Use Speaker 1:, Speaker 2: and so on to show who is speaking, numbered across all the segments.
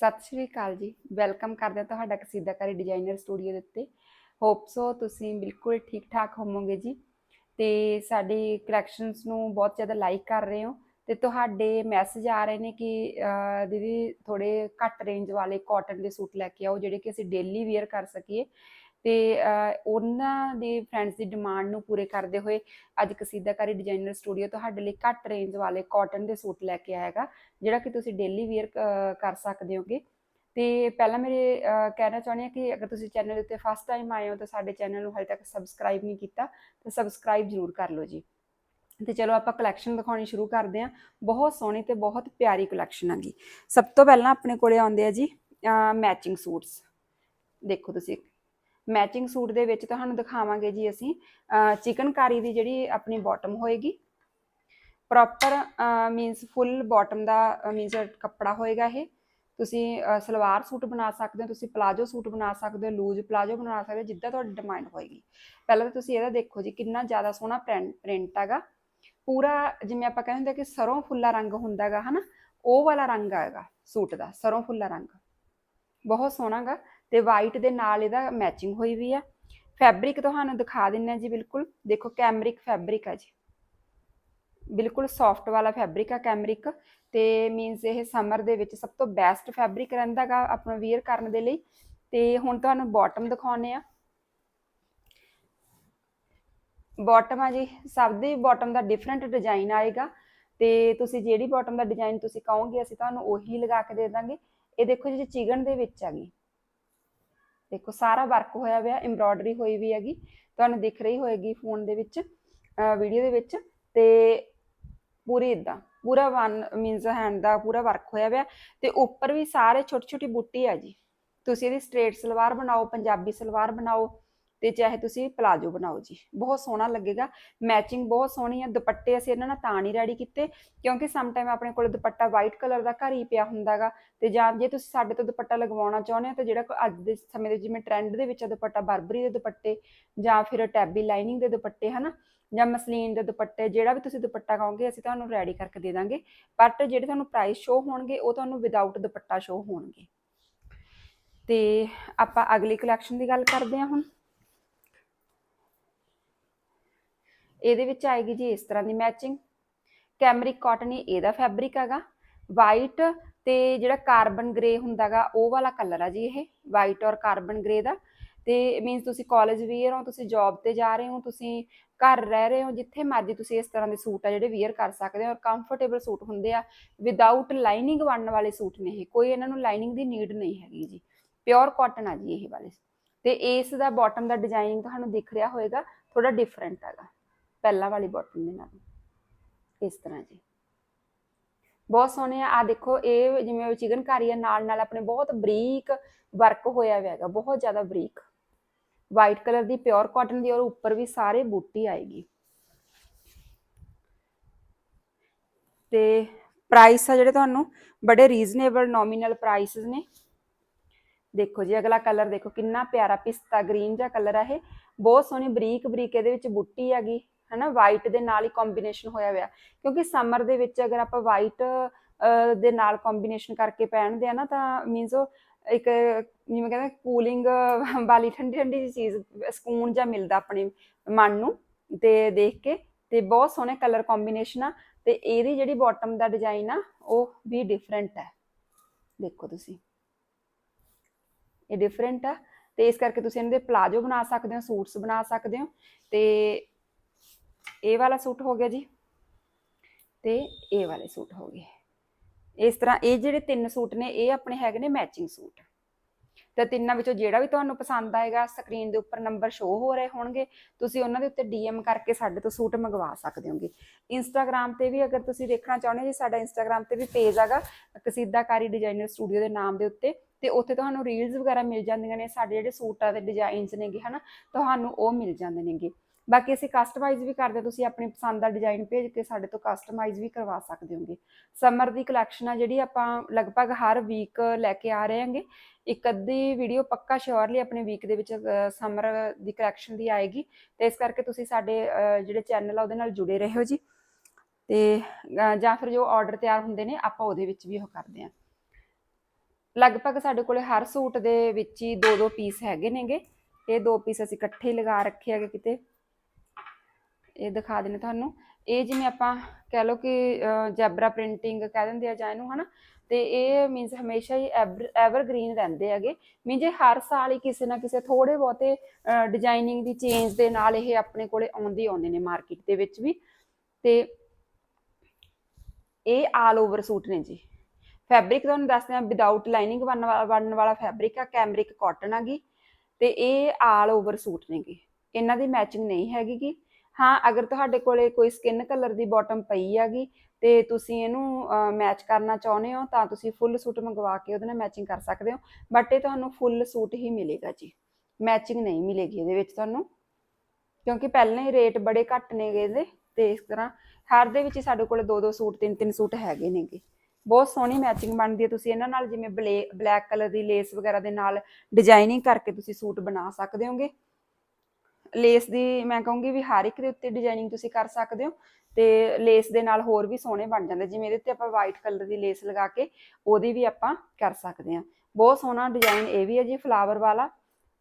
Speaker 1: ਸਤਿ ਸ਼੍ਰੀ ਅਕਾਲ ਜੀ। ਵੈਲਕਮ ਕਰਦੇ ਹਾਂ ਤੁਹਾਡਾ ਕਸੀਦਾਕਾਰੀ ਡਿਜ਼ਾਈਨਰ ਸਟੂਡੀਓ ਦੇ ਉੱਤੇ। ਹੋਪ ਸੋ ਤੁਸੀਂ ਬਿਲਕੁਲ ਠੀਕ ਠਾਕ ਹੋਵੋਗੇ ਜੀ। ਤੇ ਸਾਡੇ ਕਲੈਕਸ਼ਨਸ ਨੂੰ ਬਹੁਤ ਜ਼ਿਆਦਾ ਲਾਈਕ ਕਰ ਰਹੇ ਹੋ। ਤੇ ਤੁਹਾਡੇ ਮੈਸੇਜ ਆ ਰਹੇ ਨੇ ਕਿ ਦੀਦੀ ਥੋੜੇ ਘੱਟ ਰੇਂਜ ਵਾਲੇ ਕਾਟਨ ਦੇ ਸੂਟ ਲੈ ਕੇ ਆਓ, ਜਿਹੜੇ ਕਿ ਅਸੀਂ ਡੇਲੀ ਵੇਅਰ ਕਰ ਸਕੀਏ। ਤੇ ਉਹਨਾਂ ਦੇ ਫਰੈਂਡਸ ਦੀ ਡਿਮਾਂਡ ਨੂੰ ਪੂਰੇ ਕਰਦੇ ਹੋਏ ਅੱਜ ਕਸੀਦਾਕਾਰੀ ਡਿਜ਼ਾਈਨਰ ਸਟੂਡੀਓ ਤੁਹਾਡੇ ਲਈ ਘੱਟ ਰੇਂਜ ਵਾਲੇ ਕਾਟਨ ਦੇ ਸੂਟ ਲੈ ਕੇ ਆਏਗਾ ਜਿਹੜਾ ਕਿ ਤੁਸੀਂ ਡੇਲੀ ਵੇਅਰ ਕਰ ਸਕਦੇ ਹੋਗੇ। ਤੇ ਪਹਿਲਾਂ ਮੇਰੇ ਕਹਿਣਾ ਚਾਹੁੰਦੀ ਹਾਂ ਕਿ ਅਗਰ ਤੁਸੀਂ ਚੈਨਲ ਉੱਤੇ ਫਸਟ ਟਾਈਮ ਆਏ ਹੋ ਤਾਂ ਸਾਡੇ ਚੈਨਲ ਨੂੰ ਹਾਲੇ ਤੱਕ ਸਬਸਕ੍ਰਾਈਬ ਨਹੀਂ ਕੀਤਾ, ਤਾਂ ਸਬਸਕ੍ਰਾਈਬ ਜ਼ਰੂਰ ਕਰ ਲਓ ਜੀ। ਤੇ ਚਲੋ ਆਪਾਂ ਕਲੈਕਸ਼ਨ ਦਿਖਾਉਣੀ ਸ਼ੁਰੂ ਕਰਦੇ ਹਾਂ। ਬਹੁਤ ਸੋਹਣੀ ਤੇ ਬਹੁਤ ਪਿਆਰੀ ਕਲੈਕਸ਼ਨ ਹੈਗੀ ਸਭ ਤੋਂ ਪਹਿਲਾਂ ਆਪਣੇ ਕੋਲੇ ਆਉਂਦੇ ਆ ਜੀ ਮੈਚਿੰਗ ਸੂਟਸ ਦੇਖੋ ਤੁਸੀਂ ਮੈਚਿੰਗ ਸੂਟ ਦੇ ਵਿੱਚ ਤੁਹਾਨੂੰ ਦਿਖਾਵਾਂਗੇ ਜੀ ਅਸੀਂ ਚਿਕਨਕਾਰੀ ਦੀ ਜਿਹੜੀ ਆਪਣੀ ਬਾਟਮ ਹੋਏਗੀ। ਪ੍ਰੋਪਰ ਮੀਨਸ ਫੁੱਲ ਬਾਟਮ ਦਾ ਮੀਨਸ ਕੱਪੜਾ ਹੋਏਗਾ ਇਹ। ਤੁਸੀਂ ਸਲਵਾਰ ਸੂਟ ਬਣਾ ਸਕਦੇ ਹੋ, ਤੁਸੀਂ ਪਲਾਜੋ ਸੂਟ ਬਣਾ ਸਕਦੇ ਹੋ ਲੂਜ਼ ਪਲਾਜੋ ਬਣਾ ਸਕਦੇ ਹੋ, ਜਿੱਦਾਂ ਤੁਹਾਡੀ ਡਿਮਾਂਡ ਹੋਏਗੀ। ਪਹਿਲਾਂ ਤਾਂ ਤੁਸੀਂ ਇਹਦਾ ਦੇਖੋ ਜੀ, ਕਿੰਨਾ ਜ਼ਿਆਦਾ ਸੋਹਣਾ ਪ੍ਰਿੰਟ ਹੈਗਾ। ਪੂਰਾ ਜਿਵੇਂ ਆਪਾਂ ਕਹਿੰਦੇ ਹੁੰਦੇ ਕਿ ਸਰੋਂ ਫੁੱਲਾ ਰੰਗ ਹੁੰਦਾ ਹੈਗਾ, ਹਨਾ? ਉਹ ਵਾਲਾ ਰੰਗ ਆਏਗਾ ਸੂਟ ਦਾ, ਸਰੋਂ ਫੁੱਲਾ ਰੰਗ। ਬਹੁਤ ਸੋਹਣਾਗਾ ਤੇ ਵਾਈਟ ਦੇ ਨਾਲ ਇਹਦਾ ਮੈਚਿੰਗ ਹੋਈ ਵੀ ਆ। ਫੈਬਰਿਕ ਤੁਹਾਨੂੰ ਦਿਖਾ ਦਿੰਨੇ ਆ ਜੀ ਬਿਲਕੁਲ। ਦੇਖੋ ਕੈਮਰਿਕ ਫੈਬਰਿਕ ਆ ਜੀ। ਬਿਲਕੁਲ ਸੌਫਟ ਵਾਲਾ ਫੈਬਰਿਕ ਆ ਕੈਮਰਿਕ ਤੇ ਮੀਨਸ ਇਹ ਸਮਰ ਦੇ ਵਿੱਚ ਸਭ ਤੋਂ ਬੈਸਟ ਫੈਬਰਿਕ ਰਹਿੰਦਾਗਾ ਆਪਣਾ ਵੇਅਰ ਕਰਨ ਦੇ ਲਈ। ਤੇ ਹੁਣ ਤੁਹਾਨੂੰ ਬਾਟਮ ਦਿਖਾਉਨੇ ਆ। ਬਾਟਮ ਆ ਜੀ। ਸਭ ਦੀ ਬਾਟਮ ਦਾ ਡਿਫਰੈਂਟ ਡਿਜ਼ਾਈਨ ਆਏਗਾ। ਤੇ ਤੁਸੀਂ ਜਿਹੜੀ ਬਾਟਮ ਦਾ ਡਿਜ਼ਾਈਨ ਤੁਸੀਂ ਕਹੋਗੇ, ਅਸੀਂ ਤੁਹਾਨੂੰ ਉਹੀ ਲਗਾ ਕੇ ਦੇ ਦਾਂਗੇ। ਇਹ ਦੇਖੋ ਜੀ ਚਿਗਨ ਦੇ ਵਿੱਚ ਆ ਗਈ। ਦੇਖੋ, ਸਾਰਾ ਵਰਕ ਹੋਇਆ ਹੋਇਆ ਐਮਬ੍ਰੋਇਡਰੀ ਹੋਈ ਵੀ ਹੈਗੀ, ਤੁਹਾਨੂੰ ਦਿਖ ਰਹੀ ਹੋਏਗੀ ਫੋਨ ਦੇ ਵਿੱਚ ਵੀਡੀਓ ਦੇ ਵਿੱਚ, ਤੇ ਪੂਰੀ ਇਦਾਂ ਪੂਰਾ ਵਨ ਮੀਨਸ ਹੈਂਡ ਦਾ ਪੂਰਾ ਵਰਕ ਹੋਇਆ ਹੋਇਆ ਤੇ ਉੱਪਰ ਵੀ ਸਾਰੇ ਛੋਟੀ ਛੋਟੀ ਬੂਟੀ ਆ ਜੀ। ਤੁਸੀਂ ਇਹਦੀ ਸਟ੍ਰੇਟ ਸਲਵਾਰ ਬਣਾਓ, ਪੰਜਾਬੀ ਸਲਵਾਰ ਬਣਾਓ ਤੇ ਚਾਹੇ ਤੁਸੀਂ ਪਲਾਜੋ ਬਣਾਓ ਜੀ। ਬਹੁਤ ਸੋਹਣਾ ਲੱਗੇਗਾ। ਮੈਚਿੰਗ ਬਹੁਤ ਸੋਹਣੀ ਆ। ਦੁਪੱਟੇ ਅਸੀਂ ਇਹਨਾਂ ਨਾਲ ਤਾਂ ਨਹੀਂ ਰੈਡੀ ਕੀਤੇ, ਕਿਉਂਕਿ ਸਮ ਟਾਈਮ ਆਪਣੇ ਕੋਲ ਦੁਪੱਟਾ ਵਾਈਟ ਕਲਰ ਦਾ ਘਰ ਹੀ ਪਿਆ ਹੁੰਦਾਗਾ ਤੇ ਜਾਂ ਜੇ ਤੁਸੀਂ ਸਾਡੇ ਤੋਂ ਦੁਪੱਟਾ ਲਗਵਾਉਣਾ ਚਾਹੁੰਦੇ ਹੋ, ਤਾਂ ਜਿਹੜਾ ਕੋਈ ਅੱਜ ਦੇ ਸਮੇਂ ਦੇ ਜਿਵੇਂ ਟ੍ਰੈਂਡ ਦੇ ਵਿੱਚ ਆ ਦੁਪੱਟਾ ਬਰਬਰੀ ਦੇ ਦੁਪੱਟੇ, ਜਾਂ ਫਿਰ ਟੈਬੀ ਲਾਈਨਿੰਗ ਦੇ ਦੁਪੱਟੇ, ਹਨਾ? ਜਾਂ ਮਸਲੀਨ ਦੇ ਦੁਪੱਟੇ, ਜਿਹੜਾ ਵੀ ਤੁਸੀਂ ਦੁਪੱਟਾ ਕਹੋਗੇ, ਅਸੀਂ ਤੁਹਾਨੂੰ ਰੈਡੀ ਕਰਕੇ ਦੇ ਦਾਂਗੇ। ਬਟ ਜਿਹੜੇ ਤੁਹਾਨੂੰ ਪ੍ਰਾਈਸ ਸ਼ੋ ਹੋਣਗੇ, ਉਹ ਤੁਹਾਨੂੰ ਵਿਦਆਊਟ ਦੁਪੱਟਾ ਸ਼ੋ ਹੋਣਗੇ। ਤੇ ਆਪਾਂ ਅਗਲੀ ਕਲੈਕਸ਼ਨ ਦੀ ਗੱਲ ਕਰਦੇ ਹਾਂ ਹੁਣ। ਇਹਦੇ ਵਿੱਚ ਆਏਗੀ ਜੀ ਇਸ ਤਰ੍ਹਾਂ ਦੀ ਮੈਚਿੰਗ ਕੈਮਰਿਕ ਕਾਟਨ ਹੀ ਇਹਦਾ ਫੈਬਰਿਕ ਹੈਗਾ। ਵਾਈਟ ਤੇ ਜਿਹੜਾ ਕਾਰਬਨ ਗ੍ਰੇ ਹੁੰਦਾਗਾ, ਉਹ ਵਾਲਾ ਕਲਰ ਆ ਜੀ ਇਹ। ਵਾਈਟ ਔਰ ਕਾਰਬਨ ਗ੍ਰੇ ਦਾ। ਤੇ ਮੀਨਸ ਤੁਸੀਂ ਕਾਲਜ ਵੀਅਰ ਹੋ, ਤੁਸੀਂ ਜੌਬ ਤੇ ਜਾ ਰਹੇ ਹੋ, ਤੁਸੀਂ ਘਰ ਰਹਿ ਰਹੇ ਹੋ, ਜਿੱਥੇ ਮਰਜ਼ੀ ਤੁਸੀਂ ਇਸ ਤਰ੍ਹਾਂ ਦੇ ਸੂਟ ਆ ਜਿਹੜੇ ਵੀਅਰ ਕਰ ਸਕਦੇ ਹੋ। ਔਰ ਕੰਫਰਟੇਬਲ ਸੂਟ ਹੁੰਦੇ ਆ ਵਿਦਆਊਟ ਲਾਈਨਿੰਗ ਬਣਨ ਵਾਲੇ ਸੂਟ ਨੇ ਇਹ। ਕੋਈ ਇਹਨਾਂ ਨੂੰ ਲਾਈਨਿੰਗ ਦੀ ਨੀਡ ਨਹੀਂ ਹੈਗੀ ਜੀ। ਪਿਓਰ ਕਾਟਨ ਆ ਜੀ ਇਹ ਵਾਲੇ। ਤੇ ਇਸ ਦਾ ਬਾਟਮ ਦਾ ਡਿਜ਼ਾਈਨ ਤੁਹਾਨੂੰ ਦਿਖ ਰਿਹਾ ਹੋਵੇਗਾ ਥੋੜਾ ਡਿਫਰੈਂਟ ਹੈਗਾ। ਪਹਿਲਾਂ ਵਾਲੀ ਬਾਟਮ ਦੇ ਨਾਲ। ਇਸ ਤਰ੍ਹਾਂ ਜੀ। ਬਹੁਤ ਸੋਹਣੇ ਆ। ਆ ਦੇਖੋ, ਇਹ ਜਿਵੇਂ ਚਿਕਨਕਾਰੀ ਆ, ਨਾਲ ਨਾਲ ਆਪਣੇ ਬਹੁਤ ਬਰੀਕ ਵਰਕ ਹੋਇਆ ਹੋਇਆ ਹੈਗਾ, ਬਹੁਤ ਜ਼ਿਆਦਾ ਬਰੀਕ। ਵਾਈਟ ਕਲਰ ਦੀ ਪਿਓਰ ਕਾਟਨ ਦੀ ਔਰ ਉੱਪਰ ਵੀ ਸਾਰੇ ਬੂਟੀ ਆਏਗੀ। ਤੇ ਪ੍ਰਾਈਸ ਆ ਜਿਹੜੇ ਤੁਹਾਨੂੰ, ਬੜੇ ਰੀਜ਼ਨੇਬਲ ਨੋਮੀਨਲ ਪ੍ਰਾਈਸਸ ਨੇ। ਦੇਖੋ ਜੀ, ਅਗਲਾ ਕਲਰ ਦੇਖੋ, ਕਿੰਨਾ ਪਿਆਰਾ ਪਿਸਤਾ ਗ੍ਰੀਨ ਜਿਹਾ ਕਲਰ ਆ ਇਹ। ਬਹੁਤ ਸੋਹਣੀ ਬਰੀਕ ਬਰੀਕ ਇਹਦੇ ਵਿੱਚ ਬੂਟੀ ਹੈਗੀ। ਹਨਾ ਵਾਈਟ ਦੇ ਨਾਲ ਹੀ ਕੰਬੀਨੇਸ਼ਨ ਹੋਇਆ ਹੋਇਆ। ਕਿਉਂਕਿ ਸਮਰ ਦੇ ਵਿੱਚ ਅਗਰ ਆਪਾਂ ਵਾਈਟ ਦੇ ਨਾਲ ਕੰਬੀਨੇਸ਼ਨ ਕਰਕੇ ਪਹਿਨਦੇ ਆ ਨਾ, ਤਾਂ ਮੀਨਸ ਇੱਕ ਜਿਵੇਂ ਕਹਿੰਦੇ ਕੂਲਿੰਗ ਵਾਲੀ ਠੰਡੀ ਠੰਡੀ ਚੀਜ਼, ਸਕੂਨ ਜਾਂ ਮਿਲਦਾ ਆਪਣੇ ਮਨ ਨੂੰ ਤੇ ਦੇਖ ਕੇ। ਤੇ ਬਹੁਤ ਸੋਹਣੇ ਕਲਰ ਕੰਬੀਨੇਸ਼ਨ ਆ ਤੇ ਇਹਦੀ ਜਿਹੜੀ ਬਾਟਮ ਦਾ ਡਿਜ਼ਾਈਨ ਆ, ਉਹ ਵੀ ਡਿਫਰੈਂਟ ਹੈ ਦੇਖੋ ਤੁਸੀਂ। ਇਹ ਡਿਫਰੈਂਟ ਆ ਤੇ ਇਸ ਕਰਕੇ ਤੁਸੀਂ ਇਹਨਾਂ ਦੇ ਪਲਾਜੋ ਬਣਾ ਸਕਦੇ ਹੋ, ਸੂਟਸ ਬਣਾ ਸਕਦੇ ਹੋ ਤੇ ਇਹ ਵਾਲਾ ਸੂਟ ਹੋ ਗਿਆ ਜੀ ਤੇ ਇਹ ਵਾਲੇ ਸੂਟ ਹੋ ਗਏ। ਇਸ ਤਰ੍ਹਾਂ ਇਹ ਜਿਹੜੇ ਤਿੰਨ ਸੂਟ ਨੇ, ਇਹ ਆਪਣੇ ਹੈਗੇ ਨੇ ਮੈਚਿੰਗ ਸੂਟ। ਤੇ ਤਿੰਨਾਂ ਵਿੱਚੋਂ ਜਿਹੜਾ ਵੀ ਤੁਹਾਨੂੰ ਪਸੰਦ ਆਏਗਾ ਸਕਰੀਨ ਦੇ ਉੱਪਰ ਨੰਬਰ ਸ਼ੋ ਹੋ ਰਹੇ ਹੋਣਗੇ, ਤੁਸੀਂ ਉਹਨਾਂ ਦੇ ਉੱਤੇ ਡੀਐਮ ਕਰਕੇ ਸਾਡੇ ਤੋਂ ਸੂਟ ਮੰਗਵਾ ਸਕਦੇ ਹੋਗੇ। ਇੰਸਟਾਗ੍ਰam ਤੇ ਵੀ ਅਗਰ ਤੁਸੀਂ ਦੇਖਣਾ ਚਾਹੁੰਦੇ ਹੋ ਜੀ, ਸਾਡਾ ਇੰਸਟਾਗ੍ਰam ਤੇ ਵੀ ਪੇਜ ਹੈਗਾ ਕਸੀਦਾਕਾਰੀ ਡਿਜ਼ਾਈਨਰ ਸਟੂਡੀਓ ਦੇ ਨਾਮ ਦੇ ਉੱਤੇ, ਤੇ ਉੱਥੇ ਤੁਹਾਨੂੰ ਰੀਲਸ ਵਗੈਰਾ ਮਿਲ ਜਾਂਦੀਆਂ ਨੇ, ਸਾਡੇ ਜਿਹੜੇ ਸੂਟਾਂ ਦੇ ਡਿਜ਼ਾਈਨਸ ਨੇਗੇ ਹਨਾ, ਤੁਹਾਨੂੰ ਉਹ ਮਿਲ ਜਾਂਦੇ ਨੇਗੇ। ਬਾਕੀ ਅਸੀਂ ਕਸਟਮਾਈਜ਼ ਵੀ ਕਰਦੇ ਤੁਸੀਂ ਆਪਣੀ ਪਸੰਦ ਦਾ ਡਿਜ਼ਾਈਨ ਭੇਜ ਕੇ ਸਾਡੇ ਤੋਂ ਕਸਟਮਾਈਜ਼ ਵੀ ਕਰਵਾ ਸਕਦੇ ਹੋਗੇ। ਸਮਰ ਦੀ ਕਲੈਕਸ਼ਨ ਆ ਜਿਹੜੀ ਆਪਾਂ ਲਗਭਗ ਹਰ ਵੀਕ ਲੈ ਕੇ ਆ ਰਹੇ ਹਾਂਗੇ। ਇੱਕ ਅੱਧੀ ਵੀਡੀਓ ਪੱਕਾ ਸ਼ੋਰਲੀ ਆਪਣੇ ਵੀਕ ਦੇ ਵਿੱਚ ਸਮਰ ਦੀ ਕਲੈਕਸ਼ਨ ਦੀ ਆਏਗੀ। ਤੇ ਇਸ ਕਰਕੇ ਤੁਸੀਂ ਸਾਡੇ ਜਿਹੜੇ ਚੈਨਲ ਆ ਉਹਦੇ ਨਾਲ ਜੁੜੇ ਰਹੋ ਜੀ। ਤੇ ਜਾਂ ਫਿਰ ਜੋ ਆਰਡਰ ਤਿਆਰ ਹੁੰਦੇ ਨੇ, ਆਪਾਂ ਉਹਦੇ ਵਿੱਚ ਵੀ ਉਹ ਕਰਦੇ ਹਾਂ। ਲਗਭਗ ਸਾਡੇ ਕੋਲੇ ਹਰ ਸੂਟ ਦੇ ਵਿੱਚ ਹੀ ਦੋ ਦੋ ਪੀਸ ਹੈਗੇ ਨੇਗੇ। ਇਹ ਦੋ ਪੀਸ ਅਸੀਂ ਇਕੱਠੇ ਲਗਾ ਰੱਖੇ ਹੈਗੇ ਕਿਤੇ। ਇਹ ਦਿਖਾ ਦਿੰਨੇ ਤੁਹਾਨੂੰ। ਇਹ ਜਿਵੇਂ ਆਪਾਂ ਕਹਿ ਲਓ ਕਿ ਜੈਬਰਾ ਪ੍ਰਿੰਟਿੰਗ ਕਹਿ ਦਿੰਦੇ ਆ ਜਾਂ ਇਹਨੂੰ, ਹਨਾ? ਤੇ ਇਹ ਮੀਨਸ ਹਮੇਸ਼ਾ ਹੀ ਐਵਰਗ੍ਰੀਨ ਰਹਿੰਦੇ ਹੈਗੇ। ਮੀਨਸ ਇਹ ਹਰ ਸਾਲ ਹੀ ਕਿਸੇ ਨਾ ਕਿਸੇ ਥੋੜੇ ਬਹੁਤੇ ਡਿਜ਼ਾਈਨਿੰਗ ਦੀ ਚੇਂਜ ਦੇ ਨਾਲ ਇਹ ਆਪਣੇ ਕੋਲੇ ਆਉਂਦੇ ਆਉਂਦੇ ਨੇ ਮਾਰਕੀਟ ਦੇ ਵਿੱਚ ਵੀ। ਤੇ ਇਹ ਆਲ ਓਵਰ ਸੂਟ ਨੇ ਜੀ। ਫੈਬਰਿਕ ਤੁਹਾਨੂੰ ਦੱਸਦੇ ਆ ਵਿਦਆਊਟ ਲਾਈਨਿੰਗ ਬਣਨ ਵਾਲਾ ਫੈਬਰਿਕ ਆ ਕੈਮਰਿਕ ਕਾਟਨ ਆਗੀ ਤੇ ਇਹ ਆਲ ਓਵਰ ਸੂਟ ਨੇਗੇ ਇਹਨਾਂ ਦੀ ਮੈਚਿੰਗ ਨਹੀਂ ਹੈਗੀ ਗੀ। ਹਾਂ, ਅਗਰ ਤੁਹਾਡੇ ਕੋਲੇ ਕੋਈ ਸਕਿਨ ਕਲਰ ਦੀ ਬਾਟਮ ਪਈ ਹੈਗੀ ਤੇ ਤੁਸੀਂ ਇਹਨੂੰ ਮੈਚ ਕਰਨਾ ਚਾਹੁੰਦੇ ਹੋ ਤਾਂ ਤੁਸੀਂ ਫੁੱਲ ਸੂਟ ਮੰਗਵਾ ਕੇ ਉਹਦੇ ਨਾਲ ਮੈਚਿੰਗ ਕਰ ਸਕਦੇ ਹੋ। ਬਟ ਇਹ ਤੁਹਾਨੂੰ ਫੁੱਲ ਸੂਟ ਹੀ ਮਿਲੇਗਾ ਜੀ। ਮੈਚਿੰਗ ਨਹੀਂ ਮਿਲੇਗੀ ਇਹਦੇ ਵਿੱਚ ਤੁਹਾਨੂੰ। ਕਿਉਂਕਿ ਪਹਿਲਾਂ ਹੀ ਰੇਟ ਬੜੇ ਘੱਟ ਨੇਗੇ ਇਹਦੇ ਤੇ ਇਸ ਤਰ੍ਹਾਂ ਹਰ ਦੇ ਵਿੱਚ ਹੀ ਸਾਡੇ ਕੋਲ ਦੋ ਦੋ ਸੂਟ ਤਿੰਨ ਤਿੰਨ ਸੂਟ ਹੈਗੇ ਨੇਗੇ ਬਹੁਤ ਸੋਹਣੀ ਮੈਚਿੰਗ ਬਣਦੀ ਹੈ ਤੁਸੀਂ ਇਹਨਾਂ ਨਾਲ ਜਿਵੇਂ ਬਲੈਕ ਕਲਰ ਦੀ ਲੇਸ ਵਗੈਰਾ ਦੇ ਨਾਲ ਡਿਜ਼ਾਈਨਿੰਗ ਕਰਕੇ ਤੁਸੀਂ ਸੂਟ ਬਣਾ ਸਕਦੇ ਹੋਗੇ। ਲੇਸ ਦੀ ਮੈਂ ਕਹੂੰਗੀ ਵੀ ਹਰ ਇੱਕ ਦੇ ਉੱਤੇ ਡਿਜ਼ਾਈਨਿੰਗ ਤੁਸੀਂ ਕਰ ਸਕਦੇ ਹੋ ਤੇ ਲੇਸ ਦੇ ਨਾਲ ਹੋਰ ਵੀ ਸੋਹਣੇ ਬਣ ਜਾਂਦੇ, ਜਿਵੇਂ ਇਹਦੇ ਤੇ ਆਪਾਂ ਵਾਈਟ ਕਲਰ ਦੀ ਲੇਸ ਲਗਾ ਕੇ ਉਹਦੀ ਵੀ ਆਪਾਂ ਕਰ ਸਕਦੇ ਹਾਂ। ਬਹੁਤ ਸੋਹਣਾ ਡਿਜ਼ਾਈਨ ਇਹ ਵੀ ਹੈ ਜੀ ਫਲਾਵਰ ਵਾਲਾ।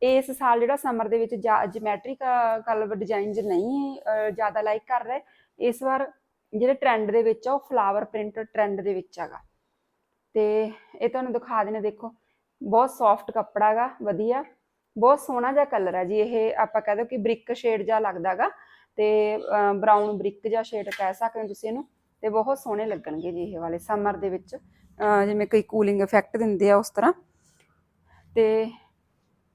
Speaker 1: ਇਸ ਸਾਲ ਜਿਹੜਾ ਸਮਰ ਦੇ ਵਿੱਚ ਜਿਮੈਟ੍ਰਿਕ ਕਲਰ ਡਿਜ਼ਾਈਨ ਨਹੀਂ ਜ਼ਿਆਦਾ ਲਾਈਕ ਕਰ ਰਹੇ, ਇਸ ਵਾਰ ਜਿਹੜੇ ਟ੍ਰੈਂਡ ਦੇ ਵਿੱਚ ਆ, ਉਹ ਫਲਾਵਰ ਪ੍ਰਿੰਟ ਟ੍ਰੈਂਡ ਦੇ ਵਿੱਚ ਹੈਗਾ। ਤੇ ਇਹ ਤੁਹਾਨੂੰ ਦਿਖਾ ਦੇਣਾ ਦੇਖੋ, ਬਹੁਤ ਸੌਫਟ ਕੱਪੜਾ ਹੈਗਾ, ਵਧੀਆ। ਬਹੁਤ ਸੋਹਣਾ ਜਿਹਾ ਕਲਰ ਹੈ ਜੀ ਇਹ, ਆਪਾਂ ਕਹਿ ਕਿ ਬ੍ਰਿਕ ਸ਼ੇਡ ਜਿਹਾ ਲੱਗਦਾਗਾ ਤੇ ਬਰਾਊਨ ਬ੍ਰਿਕ ਜਿਹਾ ਸ਼ੇਡ ਕਹਿ ਸਕਦੇ ਹੋ ਤੁਸੀਂ ਇਹਨੂੰ ਤੇ ਬਹੁਤ ਸੋਹਣੇ ਲੱਗਣਗੇ ਜੀ ਇਹ ਵਾਲੇ ਸਮਰ ਦੇ ਵਿੱਚ ਜਿਵੇਂ ਕਈ ਕੂਲਿੰਗ ਇਫੈਕਟ ਦਿੰਦੇ ਆ ਉਸ ਤਰ੍ਹਾਂ। ਤੇ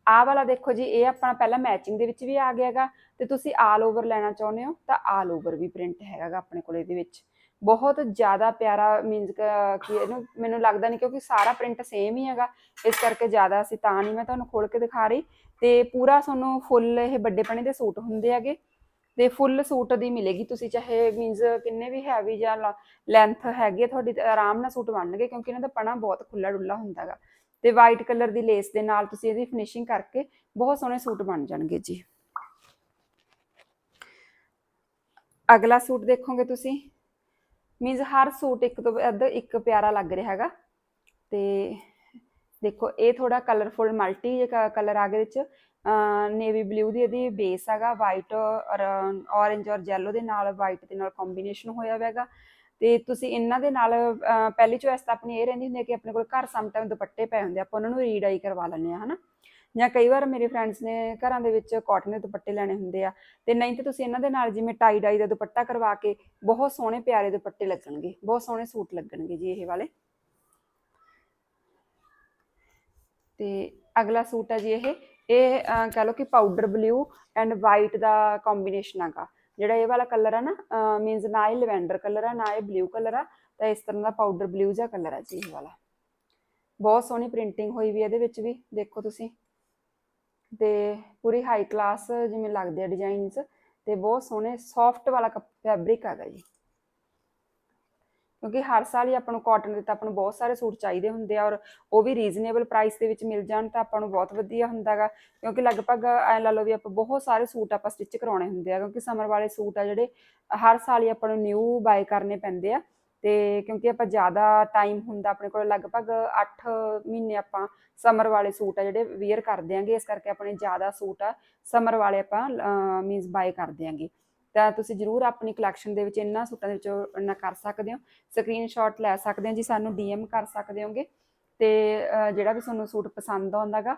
Speaker 1: ਆਹ ਵਾਲਾ ਦੇਖੋ ਜੀ, ਇਹ ਆਪਣਾ ਪਹਿਲਾਂ ਮੈਚਿੰਗ ਦੇ ਵਿੱਚ ਵੀ ਆ ਗਿਆਗਾ ਤੇ ਤੁਸੀਂ ਆਲ ਓਵਰ ਲੈਣਾ ਚਾਹੁੰਦੇ ਹੋ ਤਾਂ ਆਲ ਓਵਰ ਵੀ ਪ੍ਰਿੰਟ ਹੈਗਾਗਾ ਆਪਣੇ ਕੋਲ ਇਹਦੇ ਵਿੱਚ। ਬਹੁਤ ਜ਼ਿਆਦਾ ਪਿਆਰਾ ਮੀਨਸ ਕਿ ਇਹਨੂੰ ਮੈਨੂੰ ਲੱਗਦਾ ਨਹੀਂ ਕਿਉਂਕਿ ਸਾਰਾ ਪ੍ਰਿੰਟ ਸੇਮ ਹੀ ਹੈਗਾ। ਇਸ ਕਰਕੇ ਜ਼ਿਆਦਾ ਅਸੀਂ ਤਾਂ ਨਹੀਂ ਮੈਂ ਤੁਹਾਨੂੰ ਖੋਲ ਕੇ ਦਿਖਾ ਰਹੀ। ਤੇ ਪੂਰਾ ਤੁਹਾਨੂੰ ਫੁੱਲ ਇਹ ਵੱਡੇ ਪਣੇ ਦੇ ਸੂਟ ਹੁੰਦੇ ਹੈਗੇ। ਤੇ ਫੁੱਲ ਸੂਟ ਦੀ ਮਿਲੇਗੀ ਤੁਸੀਂ, ਚਾਹੇ ਮੀਨਸ ਕਿੰਨੇ ਵੀ ਹੈਵੀ ਜਾਂ ਲੈਂਥ ਹੈਗੀ ਤੁਹਾਡੀ ਆਰਾਮ ਨਾਲ ਸੂਟ ਬਣਨਗੇ ਕਿਉਂਕਿ ਇਹਨਾਂ ਦਾ ਪਣਾ ਬਹੁਤ ਖੁੱਲਾ ਡੁੱਲਾ ਹੁੰਦਾਗਾ ਤੇ ਵਾਈਟ ਕਲਰ ਦੀ ਲੇਸ ਦੇ ਨਾਲ ਤੁਸੀਂ ਇਹਦੀ ਫਿਨਿਸ਼ਿੰਗ ਕਰਕੇ ਬਹੁਤ ਸੋਹਣੇ ਸੂਟ ਬਣ ਜਾਣਗੇ ਜੀ। ਅਗਲਾ ਸੂਟ ਦੇਖੋਗੇ ਤੁਸੀਂ? ਮੀਨਸ ਹਰ ਸੂਟ ਇੱਕ ਤੋਂ ਵੱਧ ਇੱਕ ਪਿਆਰਾ ਲੱਗ ਰਿਹਾ ਹੈਗਾ। ਤੇ ਦੇਖੋ, ਇਹ ਥੋੜਾ ਕਲਰਫੁਲ ਮਲਟੀ ਕਲਰ ਆ ਗਏ ਵਿੱਚ। ਨੇਵੀ ਬਲੂ ਦੀ ਇਹਦੀ ਬੇਸ ਹੈਗਾ ਵਾਈਟ ਔਰ ਔਰੇਂਜ ਔਰ ਯੈਲੋ ਦੇ ਨਾਲ ਵਾਈਟ ਦੇ ਨਾਲ ਕੰਬੀਨੇਸ਼ਨ ਹੋਇਆ ਹੋਵੇਗਾ ਤੇ ਤੁਸੀਂ ਇਹਨਾਂ ਦੇ ਨਾਲ ਪਹਿਲੀ ਚੋਇਸ ਤਾਂ ਆਪਣੀ ਇਹ ਰਹਿੰਦੀ ਹੁੰਦੀ ਹੈ ਕਿ ਆਪਣੇ ਕੋਲ ਘਰ ਸਮਟਾਈਮ ਦੁਪੱਟੇ ਪਏ ਹੁੰਦੇ ਆਪਾਂ ਉਹਨਾਂ ਨੂੰ ਰੀਡਾਈ ਕਰਵਾ ਲੈਂਦੇ ਆ ਹਨਾ? ਜਾਂ ਕਈ ਵਾਰ ਮੇਰੇ ਫਰੈਂਡਸ ਨੇ ਘਰਾਂ ਦੇ ਵਿੱਚ ਕਾਟਨ ਦੇ ਦੁਪੱਟੇ ਲੈਣੇ ਹੁੰਦੇ ਆ, ਤੇ ਨਹੀਂ ਤੇ ਤੁਸੀਂ ਇਹਨਾਂ ਦੇ ਨਾਲ ਜਿਵੇਂ ਟਾਈ ਡਾਈ ਦਾ ਦੁਪੱਟਾ ਕਰਵਾ ਕੇ ਬਹੁਤ ਸੋਹਣੇ ਪਿਆਰੇ ਦੁਪੱਟੇ ਲੱਗਣਗੇ, ਬਹੁਤ ਸੋਹਣੇ ਸੂਟ ਲੱਗਣਗੇ ਜੀ ਇਹ ਵਾਲੇ। ਤੇ ਅਗਲਾ ਸੂਟ ਹੈ ਜੀ ਇਹ ਇਹ ਕਹ ਲਓ ਕਿ ਪਾਊਡਰ ਬਲੂ ਐਂਡ ਵਾਈਟ ਦਾ ਕੰਬੀਨੇਸ਼ਨ ਹੈਗਾ। ਜਿਹੜਾ ਇਹ ਵਾਲਾ ਕਲਰ ਆ ਨਾ ਮੀਨਸ ਨਾ ਇਹ ਲੈਵੈਂਡਰ ਕਲਰ ਆ, ਨਾ ਇਹ ਬਲੂ ਕਲਰ ਆ, ਤਾਂ ਇਸ ਤਰ੍ਹਾਂ ਦਾ ਪਾਊਡਰ ਬਲੂ ਜਿਹਾ ਕਲਰ ਆ ਜੀ ਇਹ ਵਾਲਾ। ਬਹੁਤ ਸੋਹਣੀ ਪ੍ਰਿੰਟਿੰਗ ਹੋਈ ਵੀ ਇਹਦੇ ਵਿੱਚ ਵੀ, ਦੇਖੋ ਤੁਸੀਂ। ਤੇ ਪੂਰੀ ਹਾਈ ਕਲਾਸ ਜਿਵੇਂ ਲੱਗਦੇ ਆ ਡਿਜ਼ਾਈਨਸ ਤੇ ਬਹੁਤ ਸੋਹਣੇ ਸੌਫਟ ਵਾਲਾ ਫੈਬਰਿਕ ਹੈਗਾ ਜੀ। ਕਿਉਂਕਿ ਹਰ ਸਾਲ ਹੀ ਆਪਾਂ ਨੂੰ ਕਾਟਨ ਦੇ ਤਾਂ ਆਪਾਂ ਨੂੰ ਬਹੁਤ ਸਾਰੇ ਸੂਟ ਚਾਹੀਦੇ ਹੁੰਦੇ ਆ ਔਰ ਉਹ ਵੀ ਰੀਜ਼ਨੇਬਲ ਪ੍ਰਾਈਸ ਦੇ ਵਿੱਚ ਮਿਲ ਜਾਣ ਤਾਂ ਆਪਾਂ ਨੂੰ ਬਹੁਤ ਵਧੀਆ ਹੁੰਦਾਗਾ ਕਿਉਂਕਿ ਲਗਭਗ ਐ ਲਾ ਲਓ ਵੀ ਆਪਾਂ ਬਹੁਤ ਸਾਰੇ ਸੂਟ ਆਪਾਂ ਸਟਿਚ ਕਰਾਉਣੇ ਹੁੰਦੇ ਆ ਕਿਉਂਕਿ ਸਮਰ ਵਾਲੇ ਸੂਟ ਆ ਜਿਹੜੇ ਹਰ ਸਾਲ ਹੀ ਆਪਾਂ ਨੂੰ ਨਿਊ ਬਾਏ ਕਰਨੇ ਪੈਂਦੇ ਆ। ਤੇ ਕਿਉਂਕਿ ਆਪਾਂ ਜ਼ਿਆਦਾ ਟਾਈਮ ਹੁੰਦਾ ਆਪਣੇ ਕੋਲ, ਲਗਭਗ 8 ਮਹੀਨੇ ਆਪਾਂ ਸਮਰ ਵਾਲੇ ਸੂਟ ਆ ਜਿਹੜੇ ਵੇਅਰ ਕਰ ਦਿਆਂਗੇ ਇਸ ਕਰਕੇ ਆਪਣੇ ਜ਼ਿਆਦਾ ਸੂਟ ਆ ਸਮਰ ਵਾਲੇ ਆਪਾਂ ਮੀਨਸ ਬਾਏ ਕਰ ਦਿਆਂਗੇ ਤਾਂ ਤੁਸੀਂ ਜਰੂਰ ਆਪਣੀ ਕਲੈਕਸ਼ਨ ਦੇ ਵਿੱਚ ਇਹਨਾਂ ਸੂਟਾਂ ਦੇ ਵਿੱਚੋਂ ਨਾ ਕਰ ਸਕਦੇ ਹੋ। ਸਕਰੀਨਸ਼ਾਟ ਲੈ ਸਕਦੇ ਹੋ ਜੀ, ਸਾਨੂੰ ਡੀਐਮ ਕਰ ਸਕਦੇ ਹੋਗੇ। ਤੇ ਜਿਹੜਾ ਵੀ ਤੁਹਾਨੂੰ ਸੂਟ ਪਸੰਦ ਆਉਂਦਾਗਾ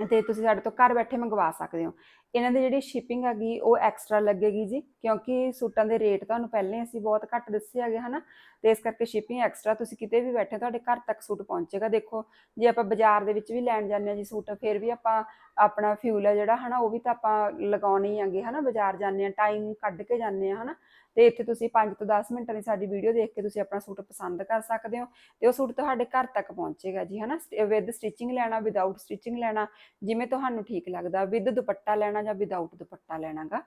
Speaker 1: ਤੇ ਤੁਸੀਂ ਸਾਡੇ ਤੋਂ ਘਰ ਬੈਠੇ ਮੰਗਵਾ ਸਕਦੇ ਹੋ। ਇਹਨਾਂ ਦੀ ਜਿਹੜੀ ਸ਼ਿਪਿੰਗ ਹੈਗੀ, ਉਹ ਐਕਸਟਰਾ ਲੱਗੇਗੀ ਜੀ, ਕਿਉਂਕਿ ਸੂਟਾਂ ਦੇ ਰੇਟ ਤੁਹਾਨੂੰ ਪਹਿਲੇ ਅਸੀਂ ਬਹੁਤ ਘੱਟ ਦੱਸੇ ਹੈਗੇ, ਹਨਾ? ਤੇ ਇਸ ਕਰਕੇ ਸ਼ਿਪਿੰਗ ਐਕਸਟਰਾ ਤੁਸੀਂ ਕਿਤੇ ਵੀ ਬੈਠੇ ਤੁਹਾਡੇ ਘਰ ਤੱਕ ਸੂਟ ਪਹੁੰਚੇਗਾ। ਦੇਖੋ, ਜੇ ਆਪਾਂ ਬਾਜ਼ਾਰ ਦੇ ਵਿੱਚ ਵੀ ਲੈਣ ਜਾਂਦੇ ਆ ਜੀ ਸੂਟ, ਫਿਰ ਵੀ ਆਪਾਂ ਆਪਣਾ ਫਿਊਲ ਹੈ ਜਿਹੜਾ, ਹਨਾ, ਉਹ ਵੀ ਤਾਂ ਆਪਾਂ ਲਗਾਉਣੇ ਹੈਗੇ ਆਂਗੇ ਹਨਾ? ਬਾਜ਼ਾਰ ਜਾਂਦੇ ਆ ਟਾਈਮ ਕੱਢ ਕੇ ਜਾਂਦੇ ਆ ਹਨਾ? ਤੇ ਇੱਥੇ ਤੁਸੀਂ 5 ਤੋਂ 10 ਮਿੰਟਾਂ ਦੀ ਸਾਡੀ ਵੀਡੀਓ ਦੇਖ ਕੇ ਤੁਸੀਂ ਆਪਣਾ ਸੂਟ ਪਸੰਦ ਕਰ ਸਕਦੇ ਹੋ ਤੇ ਉਹ ਸੂਟ ਤੁਹਾਡੇ ਘਰ ਤੱਕ ਪਹੁੰਚੇਗਾ ਜੀ, ਹਨਾ? ਵਿਦ ਸਟਿਚਿੰਗ ਲੈਣਾ ਵਿਦਆਊਟ ਸਟਿਚਿੰਗ ਲੈਣਾ, ਜਿਵੇਂ ਤੁਹਾਨੂੰ ਠੀਕ ਲੱਗਦਾ ਵਿਦ ਦੁਪੱਟਾ ਲੈਣਾ ਜਾਂ ਵਿਦਆਊਟ ਦੁਪੱਟਾ ਲੈਣਾਗਾ।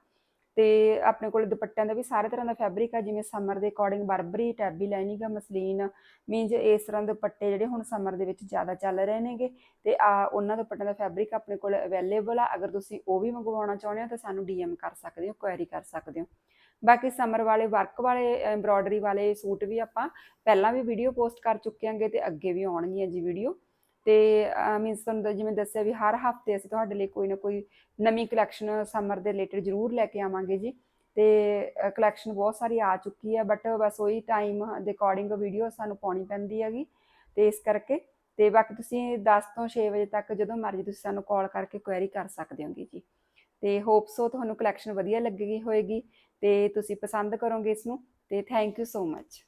Speaker 1: ਤੇ ਆਪਣੇ ਕੋਲ ਦੁਪੱਟਿਆਂ ਦਾ ਵੀ ਸਾਰੇ ਤਰ੍ਹਾਂ ਦਾ ਫੈਬਰਿਕ ਆ, ਜਿਵੇਂ ਸਮਰ ਦੇ ਅਕੋਰਡਿੰਗ ਬਰਬਰੀ ਟੈਬੀ ਲਾਈਨਿੰਗ ਆ ਮਸਲੀਨ ਮੀਨਸ ਇਸ ਤਰ੍ਹਾਂ ਦੇ ਦੁਪੱਟੇ ਜਿਹੜੇ ਹੁਣ ਸਮਰ ਦੇ ਵਿੱਚ ਜ਼ਿਆਦਾ ਚੱਲ ਰਹੇ ਨੇਗੇ। ਤੇ ਆ ਉਹਨਾਂ ਦੁਪੱਟਿਆਂ ਦਾ ਫੈਬਰਿਕ ਆਪਣੇ ਕੋਲ ਅਵੇਲੇਬਲ ਆ। ਅਗਰ ਤੁਸੀਂ ਉਹ ਵੀ ਮੰਗਵਾਉਣਾ ਚਾਹੁੰਦੇ ਹੋ ਤਾਂ ਸਾਨੂੰ ਡੀਐਮ ਕਰ ਸਕਦੇ ਹੋ ਕੁਐਰੀ ਕਰ ਸਕਦੇ ਹੋ। ਬਾਕੀ ਸਮਰ ਵਾਲੇ ਵਰਕ ਵਾਲੇ ਐਮਬ੍ਰੋਇਡਰੀ ਵਾਲੇ ਸੂਟ ਵੀ ਆਪਾਂ ਪਹਿਲਾਂ ਵੀ ਵੀਡੀਓ ਪੋਸਟ ਕਰ ਚੁੱਕੇ ਆਂਗੇ ਤੇ ਅੱਗੇ ਵੀ ਆਉਣਗੀਆਂ ਜੀ ਵੀਡੀਓ ਤੇ ਮੀਨਸ ਤੁਹਾਨੂੰ ਤਾਂ ਜਿਵੇਂ ਦੱਸਿਆ ਵੀ ਹਰ ਹਫ਼ਤੇ ਅਸੀਂ ਤੁਹਾਡੇ ਲਈ ਕੋਈ ਨਾ ਕੋਈ ਨਵੀਂ ਕਲੈਕਸ਼ਨ ਸਮਰ ਦੇ ਰਿਲੇਟਡ ਜ਼ਰੂਰ ਲੈ ਕੇ ਆਵਾਂਗੇ ਜੀ। ਤੇ ਕਲੈਕਸ਼ਨ ਬਹੁਤ ਸਾਰੀ ਆ ਚੁੱਕੀ ਹੈ ਬਟ ਬਸ ਉਹੀ ਟਾਈਮ ਦੇ ਅਕੋਰਡਿੰਗ ਵੀਡੀਓ ਸਾਨੂੰ ਪਾਉਣੀ ਪੈਂਦੀ ਹੈਗੀ। ਤੇ ਇਸ ਕਰਕੇ, ਤੇ ਬਾਕੀ ਤੁਸੀਂ 10 ਤੋਂ 6 ਵਜੇ ਤੱਕ ਜਦੋਂ ਮਰਜ਼ੀ ਤੁਸੀਂ ਸਾਨੂੰ ਕਾਲ ਕਰਕੇ ਕੁਐਰੀ ਕਰ ਸਕਦੇ ਹੋਗੇ ਜੀ। ਤੇ ਹੋਪ ਸੋ ਤੁਹਾਨੂੰ ਕਲੈਕਸ਼ਨ ਵਧੀਆ ਲੱਗੇਗੀ ਹੋਏਗੀ। ਤੇ ਤੁਸੀਂ ਪਸੰਦ ਕਰੋਗੇ ਇਸ ਨੂੰ। ਤੇ ਥੈਂਕ ਯੂ ਸੋ ਮੱਚ